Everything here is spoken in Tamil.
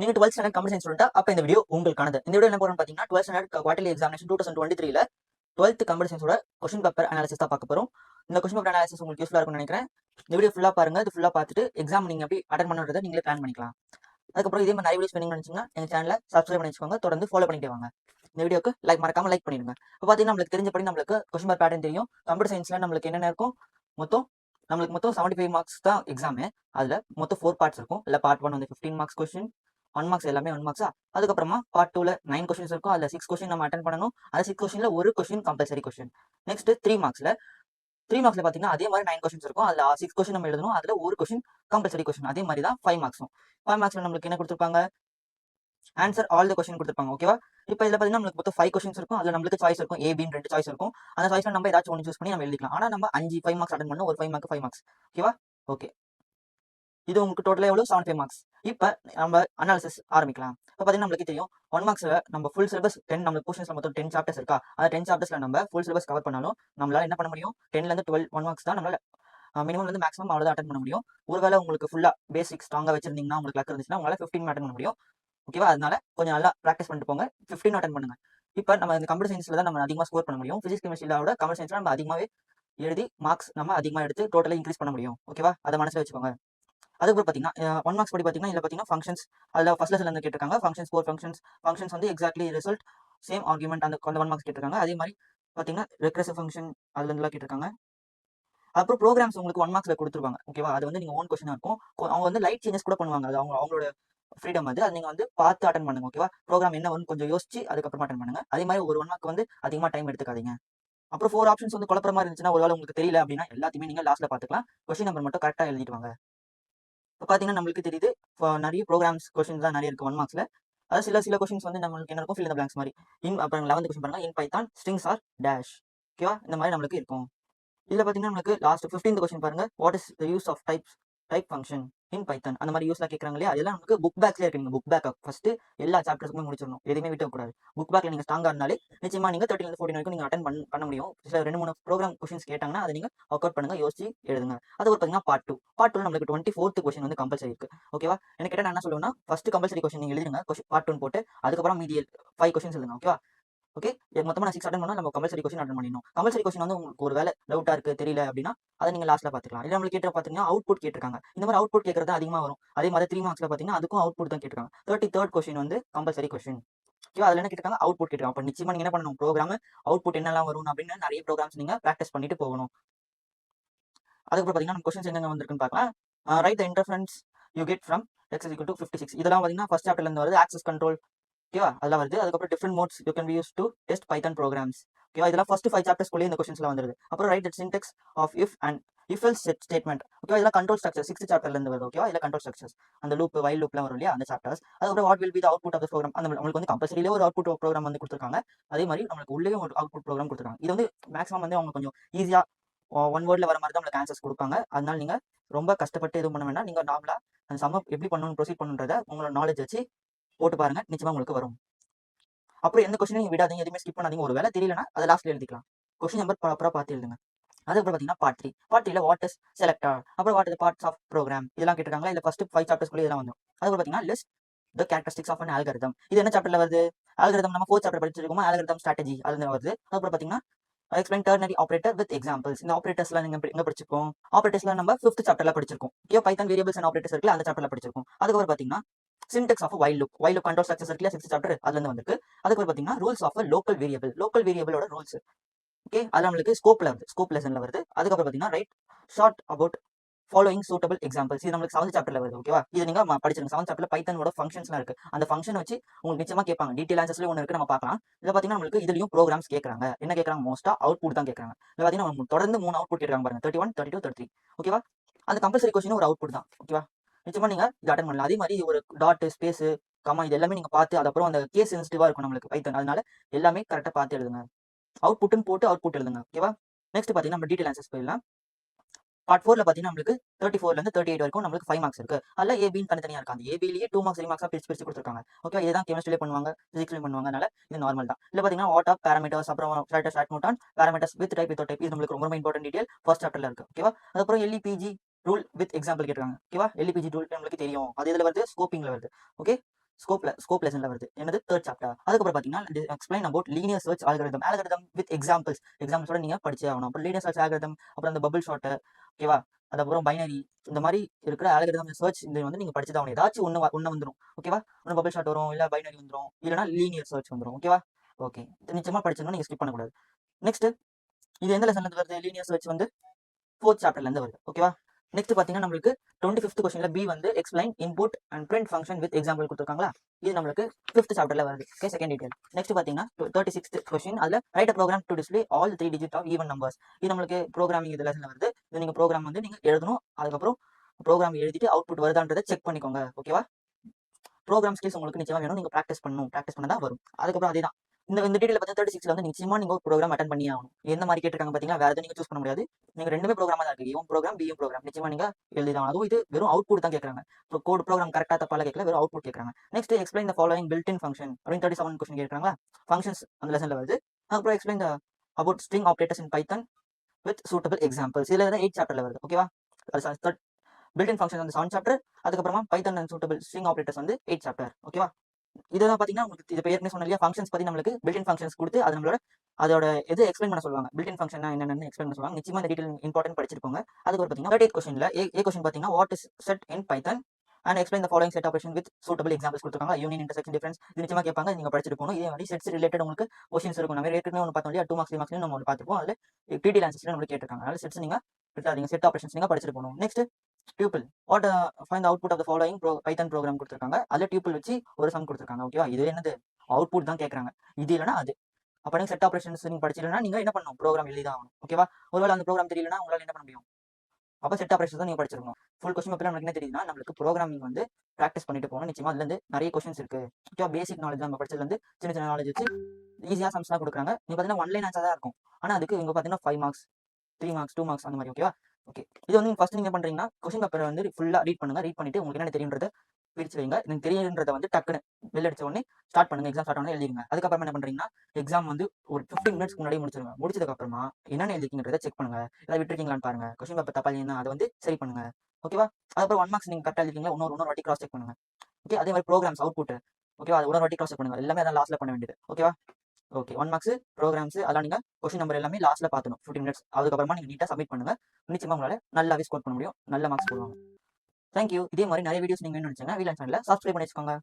நீங்க twelfth standard computer science student அப்ப இந்த வீடியோ உங்களுக்கானது. இந்த வீடியோ என்ன போறோம் பாத்தீங்கன்னா twelfth standard quarterly examination two thousand twenty த்ரீல டுவெல்த் கம்ப்யூட்டர் சயின்ஸோட கொஸ்டின் பேப்பர் அனாலிசிஸ் தான் பார்க்க போறோம். இந்த கொஸ்டின் பேப்பர் அனாலிசிஸ் உங்களுக்கு யூஸ்ஃபுல்லா இருக்கும்னு நினைக்கிறேன். இந்த வீடியோ ஃபுல்லா பாருங்க. இது ஃபுல்லா பார்த்துட்டு எக்ஸாம் நீங்க எப்படி அட்டன் பண்ணுறதை நீங்களே பிளான் பண்ணிக்கலாம். அதுக்கப்புறம் இதே மாதிரி நிறைய வீடியோஸ் வேணும்னு நினைச்சீங்கன்னா எங்க சேனலை சப்ஸ்கிரைப் பண்ணி வச்சுக்கோங்க. தொடர்ந்து ஃபாலோ பண்ணிட்டு வாங்க. இந்த வீடியோக்கு லைக் மறக்காம லைக் பண்ணிடுங்க. இப்போ பார்த்தீங்கன்னா நம்மளுக்கு தெரிஞ்சபடி நம்மளுக்கு கொஸ்டின் பேப்பர் பேட்டர்ன் தெரியும். கம்ப்யூட்டர் சயின்ஸ்ல நம்மளுக்கு என்னென்ன இருக்கும்? மொத்தம் நம்மளுக்கு மொத்தம் செவன்டி ஃபைவ் மார்க்ஸ் தான் எக்ஸாமு அதில் மொத்தம் ஃபோர் பார்ட்ஸ் இருக்கும். இல்லை பார்ட் ஒன் வந்து fifteen marks question one marks எல்லாமே ஒன் மார்க்ஸா அதுக்கப்புறமா பார்ட் டூல நைன் கொஸ்டின்ஸ் இருக்கும். அதுல சிக்ஸ் கொஸ்டின் நம்ம அட்டன் பண்ணணும். அந்த சிக்ஸ் கொஸ்டின்ல ஒரு question compulsory question next three மார்க்ஸ்ல three மார்க்ஸ்ல பாத்தீங்கன்னா அதே மாதிரி நைன் கொஸ்டின்ஸ் இருக்கும். அதுல சிக்ஸ் கொஸ்டின் நம்ம எழுதணும். அதுல ஒரு கொஸ்டின் கம்பல்சரி கொஸ்டின் அதே மாதிரி தான் ஃபைவ் மார்க்ஸும் ஃபைவ் மார்க்ஸ்ல நம்மளுக்கு என்ன கொடுத்துருப்பாங்க? ஆன்சர் ஆல் த கொஸ்டின் கொடுத்துருப்பாங்க. ஓகேவா இப்போ இதில் பார்த்தீங்கன்னா நம்மளுக்கு மொத்தம் ஃபைவ் கொஸ்டின்ஸ் இருக்கும். அதில் நம்மளுக்கு சாய்ஸ் இருக்கும். ஏபின்னு ரெண்டு சாய்ஸ் இருக்கும். அந்த சாய்ஸ்ல நம்ம ஏதாச்சும் ஒன்று சூஸ் பண்ணி நம்ம எழுதிக்கலாம். ஆனால் நம்ம அஞ்சு ஃபைவ் மார்க்ஸ் அட்டன் பண்ணணும். ஒரு ஃபைவ் மார்க் ஃபைவ் மார்க்ஸ் ஓகேவா ஓகே இது உங்களுக்கு டோட்டலாக எவ்வளோ செவன் ஃபைவ் மார்க்ஸ் இப்போ நம்ம அனாலிசிஸ் ஆரம்பிக்கலாம். இப்போ பார்த்தீங்கன்னா நம்மளுக்கு தெரியும் ஒன் மார்க்ஸில் நம்ம ஃபுல் சிலபஸ் டென் நம்ம போர்ஷன்ஸ் மொத்தம் டென் சாப்டர்ஸ் இருக்கா? அந்த டென் சாப்டர்ஸில் நம்ம ஃபுல் சிலபஸ் கவர் பண்ணாலும் நம்மளால என்ன பண்ண முடியும்? டென்லேருந்து டுவெல் ஒன் மார்க்ஸ் தான் நம்மளால் மினிமம் வந்து மேக்ஸிமம் அவ்வளோ அட்டன் பண்ண முடியும். ஒருவேளை உங்களுக்கு ஃபுல்லாக பேசிக் ஸ்ட்ராங்காக வச்சிருந்தீங்கன்னா உங்களுக்கு லக் இருந்துச்சுன்னா உங்களால் ஃபிஃப்டின் அட்டன் பண்ண முடியும். ஓகேவா அதனால கொஞ்சம் நல்லா ப்ராக்டிஸ் பண்ணிட்டு போங்க. ஃபிஃப்டின் அட்டன் பண்ணுங்க. இப்போ நம்ம இந்த கம்ப்யூட்டர் சயின்ஸில் தான் நம்ம அதிகமாக ஸ்கோர் பண்ண முடியும். ஃபிசிக்ஸ் கெமிஸ்ட்ரியில விட கம்ப்யூட்டர் சயின்ஸில் நம்ம அதிகமாகவே எழுதி மார்க்ஸ் நம்ம அதிகமாக எடுத்து டோட்டலாக இன்க்ரீஸ் பண்ண முடியும். ஓகேவா அதை மனசில் வச்சுக்கோங்க. அதுக்கப்புறம் பார்த்தீங்கன்னா ஒன் மார்க்ஸ் படி பார்த்தீங்கன்னா இதில் பார்த்தீங்கன்னா ஃபங்க்ஷன்ஸ் அதில் ஃபர்ஸ்ட் லெசன் இருந்து கேட்டிருக்காங்க. ஃபங்க்ஷன்ஸ் ஃபோர் ஃபங்க்ஷன்ஸ் ஃபங்க்ஷன்ஸ் வந்து எக்ஸாக்ட்லி ரிசல்ட் சேம் ஆர்குமெண்ட் அந்த அந்த ஒன் மார்க்ஸ் கேட்டிருக்காங்க. அதே மாதிரி பார்த்தீங்கன்னா ரெக்ரெசிவ் ஃபங்க்ஷன் அதுலருந்துலாம் கேட்டிருக்காங்க. அப்புறம் ப்ரோக்ராம்ஸ் உங்களுக்கு ஒன் மார்க்ஸில் கொடுத்துருவாங்க. ஓகேவா அது வந்து நீங்கள் ஓன் கொஸ்டினா இருக்கும். அவங்க வந்து லைட் சேஞ்சஸ் கூட பண்ணுவாங்க. அது அவங்க அவங்களோட ஃப்ரீடம் அது. அது நீங்கள் வந்து பார்த்து அட்டன் பண்ணுங்க. ஓகேவா ப்ரோக்ராம் என்ன ஒன்று கொஞ்சம் யோசிச்சு அதுக்கப்புறமா அட்டன் பண்ணுங்க. அதே மாதிரி ஒரு ஒன் மார்க் வந்து அதிகமாக டைம் எடுத்துக்காதீங்க. அப்புறம் ஃபோர் ஆப்ஷன்ஸ் வந்து குழப்பமா இருந்துச்சுன்னா ஒருவேளை உங்களுக்கு தெரியல அப்படின்னா எல்லாத்தையுமே நீங்கள் லாஸ்ட்டில் பார்த்துக்கலாம். கொஸ்டின் நம்பர் மட்டும் கரெக்டாக எழுதிட்டு வாங்க. இப்போ பார்த்தீங்கன்னா நம்மளுக்கு தெரியுது இப்போ நிறைய ப்ரோக்ராம்ஸ் கொஸ்டின்ஸ் தான் நிறைய இருக்கு ஒன் மார்க்ஸ்ல அதாவது சில சில கொஸ்டின்ஸ் வந்து நம்மளுக்கு என்ன இருக்கும்? ஃபில் இந்த பிளாங்க்ஸ் மாதிரி. இன் அப்புறம் லெவன்த் கொஸ்டின் பாருங்க. In Python strings are dash ஓகேவா இந்த மாதிரி நம்மளுக்கு இருக்கும். இதில் பார்த்தீங்கன்னா நம்மளுக்கு லாஸ்ட் ஃபிஃப்டீன்த் கொஸ்டின் பாருங்க. What is the use of types type function in Python அந்த மாதிரி யூஸ்லாம் கேட்குறாங்க இல்லையா? அதெல்லாம் நமக்கு புக் பேக்ல இருக்கு. நீங்க புக் பேக் ஃபர்ஸ்ட் எல்லா சாப்டர்ஸுமே முடிச்சிடணும். எதுவுமே விட்டக்கூடாது புக் பேக்ல நீங்க ஸ்ட்ராங்கா இருந்தாலே நிச்சயமா நீங்க தேர்ட்டி இருந்து ஃபோர்டின் வரைக்கும் நீங்க அட்டன் பண்ண பண்ண முடியும். சில ரெண்டு மூணு ப்ரோக்ராம் கொஸ்டின்ஸ் கேட்டாங்கன்னா அதை நீங்க ஒர்க் அவுட் பண்ணுங்க யோசிச்சு எழுதுங்க. அது ஒரு பார்த்தீங்கன்னா பார்ட் டூ பார்ட் டூ நம்மளுக்கு டுவெண்ட்டி ஃபோர்த் கொஸ்டின் வந்து கம்பல்சரி இருக்கு. ஓகேவா எனக்கு கேட்டால் நான் என்ன சொல்லுவேன்னா ஃபர்ஸ்ட் கம்பல்சரி கொஸ்டின் நீங்க எழுதுங்க கொஸ்டின் பார்ட் டூ போட்டு அதுக்கப்புறம் மீதி ஃபைவ் கொஸ்டின்ஸ் எழுதுங்க. ஓகேவா ஓகே மொத்தமாக நான் சிக்ஸ் அட்டன் பண்ணால் நம்ம கம்பல்சரி கொஸ்டின் அட்டன் பண்ணிடணும். கம்பல்சரி கொஸ்டின் வந்து உங்களுக்கு ஒரு வேலை டவுட்டாக இருக்குது தெரியல அப்படின்னா அதை நீங்கள் லாஸ்ட்ல பாத்துக்கலாம் இல்லை நம்மளுக்கு கேட்டு பாத்தீங்கன்னா அவுட்புட் கேட்டிருக்காங்க. இந்த மாதிரி அவுட்புட் கேட்குறது அதிகமா வரும். அதே மாதிரி த்ரீ மார்க்ஸில் பாத்தீங்கன்னா அதுக்கும் அவுட்புட் தான் கேட்டிருக்காங்க. தேர்ட்டி தேர்ட் கொஸ்டின் வந்து கம்பல்சரி கொஸ்டின் ஓகே அதுல என்ன கேட்டிருக்காங்க? அவுட்புட் கேட்டிருக்காங்க. அப்போ நிச்சயமாக நீங்கள் என்ன பண்ணணும்? ப்ரோக்ராம் அவுட்புட் என்னெல்லாம் வரும் அப்படின்னு நிறைய ப்ரோக்ராம்ஸ் நீங்க ப்ராக்டிஸ் பண்ணிட்டு போகணும். அதுக்கப்புறம் பாத்தீங்கன்னா நம்ம கொஸ்டின்ஸ் எங்க வந்திருக்குன்னு பார்க்கலாம். Write the interference you get from X equal to fifty six இதெல்லாம் பாத்தீங்கன்னா ஃபர்ஸ்ட் சாப்டர்லேருந்து வருது. ஆக்சஸ் கண்ட்ரோல் ஓகேவா அதெல்லாம் வருது அதுக்கப்புறம் different modes you can be used to test Python programs ஓகேவா இதெல்லாம் ஃபர்ஸ்ட் ஃபைவ் சாப்டர்ஸ் குள்ளே இந்த கொஸ்டின்ஸ்லாம் வந்துருது. அப்புறம் write syntax of if and if else statement okay இதெல்லாம் கண்ட்ரோல் ஸ்ட்ரக்சர் சிக்ஸ்த் சாப்டர்லேருந்து வருது. ஓகேவா இல்லை கண்ட்ரோல் ஸ்ட்ரக்சர்ஸ் அந்த லூப் வைல் லூப்லாம் வரும் இல்லையா? அந்த சாப்டர்ஸ் அதுக்கப்புறம் what will be the output of the program அந்த நம்மளுக்கு வந்து கம்பல்சரியிலே ஒரு அவுட்புட் ப்ரோக்ராம் வந்து கொடுத்துருக்காங்க. அதே மாதிரி நம்மளுக்கு உள்ளே ஒரு அவுட்புட் ப்ரோக்ராம் கொடுத்துருக்காங்க. இது வந்து மேக்ஸிமம் வந்து அவங்க கொஞ்சம் ஈஸியாக ஒன் வேர்டில் வர மாதிரி தான் உங்களுக்கு ஆன்சர்ஸ் கொடுப்பாங்க. அதனால நீங்க ரொம்ப கஷ்டப்பட்டு எதுவும் பண்ண வேண்டாம். நீங்க நார்மலாக அந்த சம்மப் எப்படி பண்ணணும் ப்ரொசீட் பண்ணுன்றத உங்களோட நாலேஜ் வச்சு போட்டு பாருங்க நிச்சயமா உங்களுக்கு வரும். அப்புறம் எந்த கொஸ்டின் நீங்க விடாதீங்க எதுவுமே ஸ்கிப் பண்ணாதீங்க. ஒரு வேலை தெரியலனா அதை லாஸ்ட்ல எழுதிக்கலாம். கொஸ்டின் நம்பர் ப்ராப்பரா பார்த்து எழுதுங்க. அதுக்கப்புறம் பார்த்தீங்கன்னா பார்ட் த்ரீ பார்ட் த்ரீல வாட் இஸ் செலக்டர் அப்புறம் what is parts of program இதெல்லாம் கேட்டிருக்காங்க இல்ல ஃபர்ஸ்ட் ஃபைவ் சாப்டர்ஸ்க்குள்ளே இதெல்லாம் வந்துடும். அதுக்கப்புறம் பார்த்தீங்கன்னா list the characteristics of an algorithm இது என்ன சாப்டர்ல வருது? ஆல்கரிதம் நம்ம ஃபோர்த் சாப்டர் படிச்சிருக்கோமா? ஆல்கரிதம் ஸ்ட்ராட்டஜி அதுல வருது. அதுக்கப்புறம் பார்த்தீங்கன்னா explain ternary operator with examples இந்த ஆப்ரேட்டர்ஸ்லாம் நீங்க எங்க படிச்சிருக்கோம்? ஆப்ரேட்டர்ஸ்லாம் நம்ம ஃபிஃப்த் சாப்டர்ல படிச்சிருக்கோம். A Python variables and operators இருக்குல்ல அந்த சாப்டர்ல படிச்சிருக்கோம். அதுக்கப்புறம் பார்த்தீங்கன்னா syntax of while loop while loop control structures இருக்குல்ல சிக்ஸ்த் சாப்டர் அதுல இருந்து வந்திருக்கு. அதுக்கு பார்த்தீங்கன்னா rules of local variable local வேரியபிளோட rules okay அது நம்மளுக்கு ஸ்கோப்ல வருது. ஸ்கோப் லெசன்ல வருது. அதுக்கப்புறம் பார்த்தீங்கன்னா write short about following suitable examples இது நம்மளுக்கு செவன்த் சாப்டர்ல வருது ஓகேவா இது நீங்க ம- படிச்சிருங்க. செவன்த் சாப்டர்ல பைத்தனோட ஃபங்க்ஷன்ஸ்லாம் இருக்கு. அந்த ஃபங்க்ஷன் வச்சு உங்களுக்கு நிச்சயமா கேட்பாங்க. டீடைல் ஆன்சர்ஸ்ல ஒன்று இருக்கு நம்ம பார்க்கலாம். இதுல பார்த்தீங்கன்னா நம்மளுக்கு இதுலயும் ப்ரோக்ராம்ஸ் கேட்கறாங்க என்ன கேட்கறாங்க மோஸ்டா அவுட்புட் தான் கேட்கறாங்க இதுல பாத்தீங்கன்னா தொடர்ந்து மூணு அவுட்புட் கேட்கறாங்க பாருங்க. Thirty one thirty two thirty ஓகேவா அந்த கம்பல்சரி கொஸ்டின் ஒரு அவுட்புட் தான். ஓகேவா நிச்சயமா நீங்க இது அட்டன் பண்ணலாம் அதே மாதிரி ஒரு டாட் ஸ்பேஸ் கமா இது எல்லாமே நீங்க பார்த்து அதுக்கப்புறம் அந்த கேஸ் சென்சிட்டிவா இருக்கும் நம்மளுக்கு பைத்தன் அதனால எல்லாமே கரெக்டா பார்த்து எழுதுங்க. அவுட் அவுட்புட்னு போட்டு அவுட் புட் எழுதுங்க ஓகேவா நெக்ஸ்ட் பாத்தீங்கன்னா நம்ம டீடைல் ஆன்சர்ஸ் போயிடலாம். பார்ட் ஃபோர்ல பாத்தீங்கன்னா நம்மளுக்கு தேர்ட்டி ஃபோர்ல இருந்து தேர்ட்டி எயிட் வரைக்கும் நம்மளுக்கு ஃபைவ் மார்க்ஸ் இருக்கு. அல்ல ஏபின்னு தனித்தனியா இருக்கு அந்த ஏபிலேயே டூ மார்க்ஸ் த்ரீ மார்க்ஸ் பிரிச்சு பிரிச்சு கொடுத்துருக்காங்க. ஓகே இதுதான் கெமிஸ்ட்ரிலே பண்ணுவாங்க பிசிக்ஸ்லேயும் பண்ணுவாங்க. அதனால இது நார்மல் தான். இல்ல பாத்தீங்கன்னா வாட் ஆஃப் பேராமீட்டர்ஸ் அப்புறம் status stat நோட்டான் parameters with type with type இது நம்மளுக்கு ரொம்ப ரொம்ப இம்பார்ட்டன்ட் டீடைல் ஃபர்ஸ்ட் சாப்டர்ல இருக்கு. ஓகேவா அதுக்கப்புறம் எல்இபிஜி ரூல் வித் எக்ஸாம்பிள் கேட்டிருக்காங்க. ஓகேவா எல்இபிஜி ரூல் நம்மளுக்கு தெரியும். அது இதுல வருது? ஸ்கோப்பிங்ல வருது. ஓகே ஸ்கோப்ல ஸ்கோப் லெசன்ல வருது. என்னது? தேர்ட் சாப்டர் அதுக்கப்புறம் பாத்தீங்கன்னா explain about linear search algorithm algorithm with examples எக்ஸாம்பிள்ஸோட நீங்க படிச்சே ஆகணும். அப்புறம் லீனியர் சர்ச் ஆல்கரிதம் அப்புறம் அந்த பபிள் ஷாட் ஓகேவா அதுக்கப்புறம் பைனரி இந்த மாதிரி இருக்கிற ஆல்கரிதம் சர்ச் இது வந்து நீங்க படிச்சு தான் ஏதாச்சும் ஒன்று ஒன்று வந்துடும் ஓகேவா ஒன்று பபிள் ஷாட் வரும் இல்லை பைனரி வந்துடும் இல்லைனா லீனியர் சர்ச் வந்துடும் ஓகேவா ஓகே நிச்சயமா படிச்சிடணும் நீங்க ஸ்கிப் பண்ணக்கூடாது. நெக்ஸ்ட் இது எந்த லெசன்ல வருது? லீனியர் சர்ச் வந்து ஃபோர்த் சாப்டர்ல இருந்து வருது. ஓகேவா நெக்ஸ்ட் பாத்தீங்கன்னா நம்மளுக்கு டுவெண்ட்டி ஃபிஃப்த் கொஸ்டின்ல பி வந்து explain input and print function with example கொடுத்துருக்காங்களா? இது நம்மளுக்கு ஃபிஃப்த் சாப்டர்ல வருது. ஓகே செகண்ட் டீடைல் நெக்ஸ்ட் பாத்தீங்கன்னா தேர்ட்டி சிக்ஸ்த் கொஸ்டின் அதுல write program to display all three digit of even numbers இது நம்மளுக்கு ப்ரோக்ராமிங் இது லெசன்ல வருது. இது நீங்க ப்ரோக்ராம் வந்து நீங்க எழுதணும். அதுக்கப்புறம் ப்ரோக்ராம் எழுதிட்டு அவுட்புட் வருதான்றதை செக் பண்ணிக்கோங்க. ஓகேவா ப்ரோக்ராம் ஸ்கில்ஸ் உங்களுக்கு நிச்சயமாக வேணும். நீங்க ப்ராக்டிஸ் பண்ணணும். ப்ராக்டிஸ் பண்ண தான் வரும். அதுக்கப்புறம் அதே தான் இந்த இந்த டீடைல் பார்த்தீங்கன்னா தேர்ட்டி சிக்ஸ்ல வந்து நிச்சயமா நீங்க ப்ரோக்ராம் அட்டன் பண்ணி ஆகணும் எந்த மாதிரி கேட்டிருக்காங்க பாத்தீங்கன்னா வேற எதுவும் நீங்க சூஸ் பண்ண முடியாது. நீங்க ரெண்டுமே ப்ரோக்ராமா தான் இருக்கு இவன் ப்ரோக்ராம் பிஎம் ப்ரோக்ராம் நிச்சயமா நீங்க எழுதிதான் அதுவும் இது வெறும் அவுட் தான் கேட்கறாங்க. கோட் ப்ரோக்ராம் கரெக்டா தப்பால கேட்கல வெறும் அவுட் கேட்கறாங்க. Next explain the following built in function அப்படின்னு தேர்ட்டி செவன் கொஸ்டின் கேட்கறாங்களா ஃபங்க்ஷன்ஸ் அந்த லெசன்ல வருது. அப்புறம் explain the about string operators in Python with suitable examples இதுல தான் எயிட் சாப்டர்ல வருது. ஓகேவா பில்ட் இன் ஃபங்க்ஷன் வந்து செவன் சாப்டர் அதுக்கப்புறமா Python and suitable string operators வந்து எயிட் சாப்டர் ஓகேவா இதெல்லாம் பார்த்தீங்கன்னா உங்களுக்கு இது ஏற்கனவே சொன்ன இல்லையா? ஃபங்க்ஷன்ஸ் பத்தி நம்மளுக்கு பில்டின் ஃபங்க்ஷன்ஸ் கொடுத்து அது நம்மளோட அதோட எது எக்ஸ்பிளைன் பண்ண சொல்லுவாங்க. பில்டின் ஃபங்க்ஷன் என்னென்னு எக்ஸ்பிளைன் பண்ண சொல்லுவாங்க. நிச்சயமா இந்த டீட்டெயில் இம்பார்ட்டன்ட் படிச்சிருப்பாங்க அதுக்கு பார்த்தீங்கன்னா தேர்ட் கொஸ்டின்ல ஏ கொஸ்டின் பார்த்தீங்கன்னா what is set in Python and explain the following set operation with suitable examples கொடுத்துருக்காங்க. யூனியன் இன்டர்செக்ஷன் டிஃபரன்ஸ் இது நிச்சயமாக கேட்பாங்க. நீங்க படிச்சிருக்கணும் இதே மாதிரி செட்ஸ் ரிலேட்டட் உங்களுக்கு கொஸ்டின்ஸ் இருக்கும். நம்ம ஏற்கனவே ஒன்று பார்த்தோம் இல்லையா? டூ மார்க்ஸ் த்ரீ மார்க்ஸ் நம்ம பார்த்துருப்போம். அதில் டிடி ஆன்சர்ஸ்ல நம்மளுக்கு கேட்டிருக்காங்க. அதனால செட்ஸ் நீங்கள் விட்டாதீங்க செட் ஆப்ரேஷன்ஸ் நீங்கள் படிச்சிருக்கணும் next tuple what fine output of the following pro Python program கொடுத்துருக்காங்க. அதில் டியூபிள் வச்சு ஒரு சம் கொடுத்துருக்காங்க. ஓகேவா இது என்னது? அவுட்புட் தான் கேட்குறாங்க இது இல்லைனா அது. அப்போ நீங்கள் செட் ஆப்ரேஷன்ஸ் நீங்கள் படிச்சிடலாம். நீங்கள் என்ன பண்ணணும்? ப்ரோக்ராம் எழுதி தான் ஆகணும். ஓகேவா ஒருவேளை அந்த ப்ரோக்ராம் தெரியலனா உங்களால் என்ன பண்ண முடியும்? அப்போ செட் ஆப்ரேஷன் தான் நீங்கள் படிச்சிருக்கணும். ஃபுல் கொஸ்டின் பேப்பர் நமக்கு என்ன தெரியுதுன்னா நம்மளுக்கு ப்ரோக்ராமிங் வந்து ப்ராக்டிஸ் பண்ணிட்டு போகணும். நிச்சயமாக அதுலேருந்து நிறைய கொஸ்டின்ஸ் இருக்கு. ஓகேவா பேசிக் நாலேஜ் நம்ம படிச்சதுலேருந்து சின்ன சின்ன நாலேஜ் வச்சு ஈஸியாக சம்ஸ்லாம் கொடுக்குறாங்க. நீங்கள் பார்த்தீங்கன்னா ஒன்லைன் ஆன்சர் தான் இருக்கும். ஆனால் அதுக்கு இங்கே பார்த்தீங்கன்னா five marks three marks two marks அந்த மாதிரி ஓகேவா ஓகே இது வந்து ஃபஸ்ட் நீங்க பண்றீங்கன்னா கொஸ்டின் பேப்பர் வந்து ஃபுல்லா ரீட் பண்ணுங்க. ரீட் பண்ணிட்டு உங்களுக்கு என்ன தெரியுன்றதை பிரிச்சு வைங்க. எனக்கு தெரியுன்றதை வந்து டக்குன்னு வெளில அடிச்ச உடனே ஸ்டார்ட் பண்ணுங்க. எக்ஸாம் ஸ்டார்ட் பண்ணி எழுதிங்க அதுக்கப்புறம் என்ன பண்றீங்கன்னா எக்ஸாம் வந்து ஒரு ஃபிஃப்டின் மினிட்ஸ் முன்னாடி முடிச்சிருங்க. முடிச்சதுக்கு அப்புறமா என்னென்ன எழுதிக்கின்றத செக் பண்ணுங்க. ஏதாவது விட்டுருக்கீங்களான்னு பாருங்க. கொஸ்டின் பேப்பர் தப்பா இல்லைன்னா அதை வந்து சரி பண்ணுங்க. ஓகேவா அதுக்கப்புறம் ஒன் மார்க்ஸ் நீங்க கரெக்டாக எழுதிருக்கீங்களா? இன்னொரு இன்னொரு வாட்டி கிராஸ் செக் பண்ணுங்க. ஓகே அதே மாதிரி ப்ரோக்ராம்ஸ் அவுட் புட் ஓகேவா அது ஒரு வாட்டி கிராஸ் செக் பண்ணுங்க. எல்லாமே அதான் லாஸ்ட்ல பண்ண வேண்டியது. ஓகேவா ஓகே ஒன் மார்க்ஸ் ப்ரோக்ராம்ஸ் அதெல்லாம் நீங்க கொஸ்டின் நம்பர் எல்லாமே லாஸ்ட்ல பார்த்துணும் ஃபிஃப்டின் மினிட்ஸ் அதுக்கப்புறமா நீங்கள் நீட்டா சப்மிட் பண்ணுங்க. நிச்சயமாக உங்களால நல்லாவே ஸ்கோர் பண்ண முடியும். நல்ல மார்க்ஸ் போடுவாங்க. தேங்க்யூ இதே மாதிரி நிறைய வீடியோஸ் நீங்க நினைச்சுங்க வீலன் சேனலில் சப்ஸ்கிரைப் பண்ணி வச்சுக்கோங்க.